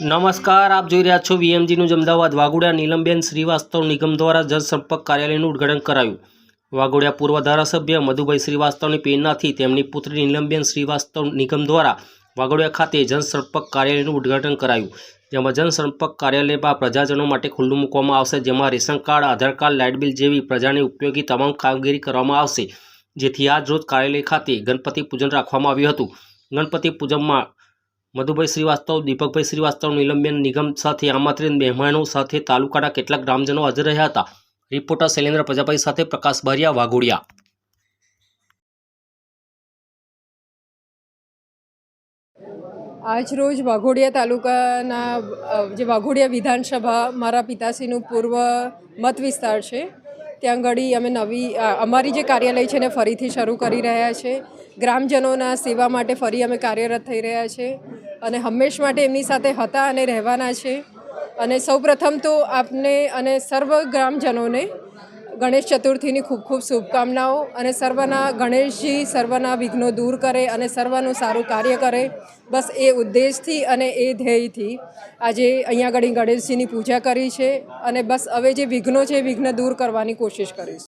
નમસ્કાર, આપ જોઈ રહ્યા છો વીએમજીનું અમદાવાદ. વાઘોડિયા નીલમબેન શ્રીવાસ્તવ નિગમ દ્વારા જનસંપર્ક કાર્યાલયનું ઉદ્ઘાટન કરાયું. વાઘોડિયા પૂર્વ ધારાસભ્ય મધુભાઈ શ્રીવાસ્તવની પ્રેરણાથી તેમની પુત્રી નીલમબેન શ્રીવાસ્તવ નિગમ દ્વારા વાઘોડિયા ખાતે જનસંપર્ક કાર્યાલયનું ઉદ્ઘાટન કરાયું. જેમાં જનસંપર્ક કાર્યાલયમાં પ્રજાજનો માટે ખુલ્લું મૂકવામાં આવશે, જેમાં ration card, Aadhaar card, light bill જેવી પ્રજાની ઉપયોગી તમામ કામગીરી કરવામાં આવશે, જેથી આજ રોજ કાર્યાલય ખાતે ગણપતિ પૂજન રાખવામાં આવ્યું હતું. ગણપતિ પૂજનમાં મધુભાઈ શ્રીવાસ્તવ, દીપકભાઈ શ્રીવાસ્તવ નીલમબેન નિગમ સાથે આમંત્રિત મહેમાનો સાથે તાલુકાના કેટલાક ગ્રામજનો હાજર રહ્યા હતા. રિપોર્ટર શૈલેન્દ્ર પ્રજાપતિ સાથે પ્રકાશ બારિયા, વાઘોડિયા. આજ રોજ વાઘોડિયા તાલુકાના જે વાઘોડિયા વિધાનસભા મારા પિતાશ્રીનું પૂર્વ મત વિસ્તાર છે, ત્યાં ઘડી અમે નવી અમારી જે કાર્યાલય છે એને ફરીથી શરૂ કરી રહ્યા છે. ગ્રામજનોના સેવા માટે ફરી અમે કાર્યરત થઈ રહ્યા છે. અને હંમેશ માટે એમની સાથે હતા અને રહેવાના છે. અને સૌપ્રથમ તો આપને અને સર્વ ગ્રામજનોને ગણેશ ચતુર્થીની ખૂબ ખૂબ શુભકામનાઓ અને સર્વના ગણેશજી સર્વના વિઘ્નો દૂર કરે અને સર્વનું સારું કાર્ય કરે. બસ એ ઉદ્દેશથી અને એ ધ્યેયથી આજે અહીંયા આગળ ગણેશજીની પૂજા કરી છે અને બસ હવે જે વિઘ્નો છે વિઘ્ન દૂર કરવાની કોશિશ કરીશ.